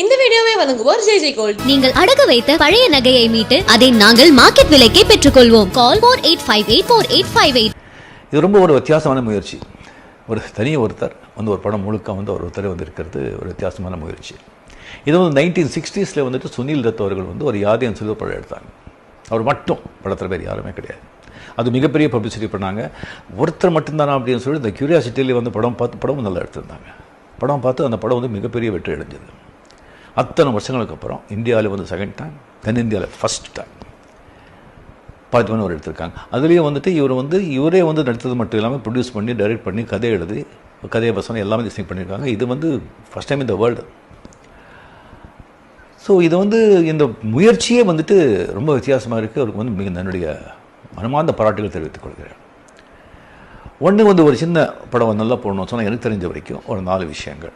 இந்த வீடியோவை வழங்குவோர் ஜெய் ஜெய் கோல்ட். நீங்கள் அடகு வைத்த பழைய நகையை மீட்டு அதை நாங்கள் மார்க்கெட் விலைக்கே பெற்றுக்கொள்வோம். Call four eight five eight four eight five eight. இது ரொம்ப ஒரு வித்தியாசமான முயற்சி. ஒரு தனி ஒருத்தர் வந்து ஒரு படம் முழுக்க வந்து ஒரு ஒருத்தர் வந்து இருக்கிறது ஒரு வித்தியாசமான முயற்சி. இது வந்து நைன்டீன் சிக்ஸ்டீஸில் வந்துட்டு சுனில் தத் அவர்கள் வந்து ஒரு யாதியன் சில்வர் படம் எடுத்தாங்க. அவர் மட்டும் படத்தில் பேர் யாருமே கிடையாது. அது மிகப்பெரிய பப்ளிசிட்டி பண்ணாங்க. ஒருத்தர் மட்டும்தானா அப்படின்னு சொல்லி இந்த கியூரியாசிட்டியில் வந்து படம் பார்த்து படமும் நல்லா எடுத்திருந்தாங்க. படம் பார்த்து அந்த படம் வந்து மிகப்பெரிய வெற்றி அடைஞ்சது. அத்தனை வருஷங்களுக்கு அப்புறம் இந்தியாவில் வந்து செகண்ட் டைம் தென்னிந்தியாவில் ஃபஸ்ட் டைம் பார்த்து ஒரு எடுத்திருக்காங்க. அதுலேயும் வந்துட்டு இவர் வந்து இவரே வந்து நடித்தது மட்டும் இல்லாமல் ப்ரொடியூஸ் பண்ணி டைரக்ட் பண்ணி கதை எழுதி கதையை வசனம் எல்லாமே டிசைன் பண்ணியிருக்காங்க. இது வந்து ஃபஸ்ட் டைம் இந்த வேர்ல்டு ஸோ இது வந்து இந்த முயற்சியே வந்துட்டு ரொம்ப வித்தியாசமாக இருக்குது அவருக்கு வந்து மிக என்னுடைய மனமார்ந்த பாராட்டுகள் தெரிவித்துக் கொள்கிறேன். ஒன்று வந்து ஒரு சின்ன படம் நல்லா போடணும் சொன்னால் எனக்கு தெரிஞ்ச வரைக்கும் ஒரு நாலு விஷயங்கள்.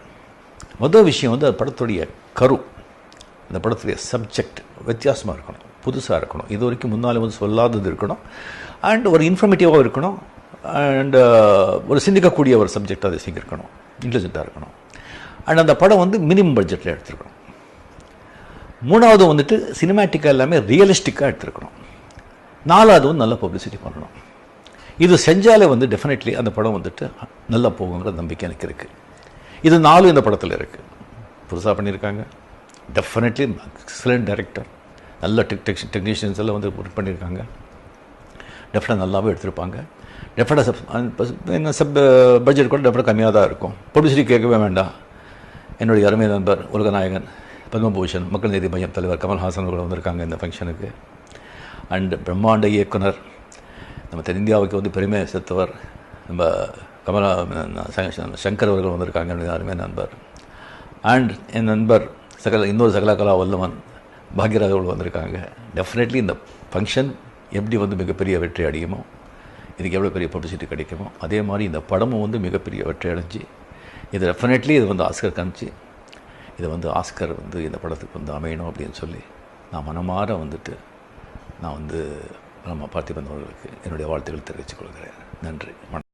மொதல் விஷயம் வந்து அந்த படத்துடைய கரு. அந்த படத்துடைய சப்ஜெக்ட் வித்தியாசமாக இருக்கணும். புதுசாக இருக்கணும். இது வரைக்கும் முன்னால் வந்து சொல்லாதது இருக்கணும். அண்ட் ஒரு இன்ஃபர்மேட்டிவாக இருக்கணும். அண்ட் uh, ஒரு சிந்திக்கக்கூடிய ஒரு சப்ஜெக்ட் அதை இருக்கணும் இன்டெலிஜென்ட்டாக இருக்கணும். அண்ட் அந்த படம் வந்து மினிமம் பட்ஜெட்டில் எடுத்துருக்கணும். மூணாவது வந்துட்டு சினிமேட்டிக்காக எல்லாமே ரியலிஸ்டிக்காக எடுத்துருக்கணும். நாலாவது வந்து நல்ல பப்ளிசிட்டி பண்ணணும். இது செஞ்சாலே வந்து டெஃபினெட்லி அந்த படம் வந்துட்டு நல்லா போகுங்கிற நம்பிக்கை எனக்கு இருக்குது இது நாலும் இந்த படத்தில் இருக்குது புதுசாக பண்ணியிருக்காங்க டெஃபினெட்லி எக்ஸலண்ட் டைரக்டர் நல்ல டெக் டெக் டெக்னீஷியன்ஸ் எல்லாம் வந்து ஒர்க் பண்ணியிருக்காங்க டெஃபினட் நல்லாவே எடுத்திருப்பாங்க. டெஃபினட் சப் என்ன சப் பட்ஜெட் கூட டெஃபினட் கம்மியாக தான் இருக்கும். பப்ளிசிட்டி கேட்கவே வேண்டாம். என்னுடைய அருமை நண்பர் உலகநாயகன் பத்மபூஷன் மக்கள் நீதி மையம் தலைவர் கமல்ஹாசன் அவர்கள் வந்திருக்காங்க இந்த ஃபங்க்ஷனுக்கு அண்ட் பிரம்மாண்ட இயக்குனர் நம்ம தென்னிந்தியாவுக்கு வந்து பெருமை சேர்த்தவர் நம்ம கமலா சங்கர் அவர்கள் வந்திருக்காங்க என்னுடைய அருமை நண்பர். அண்ட் என் நண்பர் சகல இன்னொரு சகலகலா வல்லவன் பாக்யராஜ் அவர்கள் வந்திருக்காங்க. டெஃபினெட்லி இந்த ஃபங்க்ஷன் எப்படி வந்து மிகப்பெரிய வெற்றி அடையுமோ இதுக்கு எவ்வளோ பெரிய பப்ளிசிட்டி கிடைக்குமோ அதே மாதிரி இந்த படமும் வந்து மிகப்பெரிய வெற்றி அடைஞ்சு இது டெஃபினெட்லி இது வந்து ஆஸ்கர் காமிச்சு இதை வந்து ஆஸ்கர் வந்து இந்த படத்துக்கு வந்து அமையணும் அப்படின்னு சொல்லி நான் மனமாற வந்துட்டு நான் வந்து நம்ம பார்த்திபன் அவர்களுக்கு என்னுடைய வாழ்த்துக்கள் தெரிவித்துக் கொள்கிறேன். நன்றி. வணக்கம்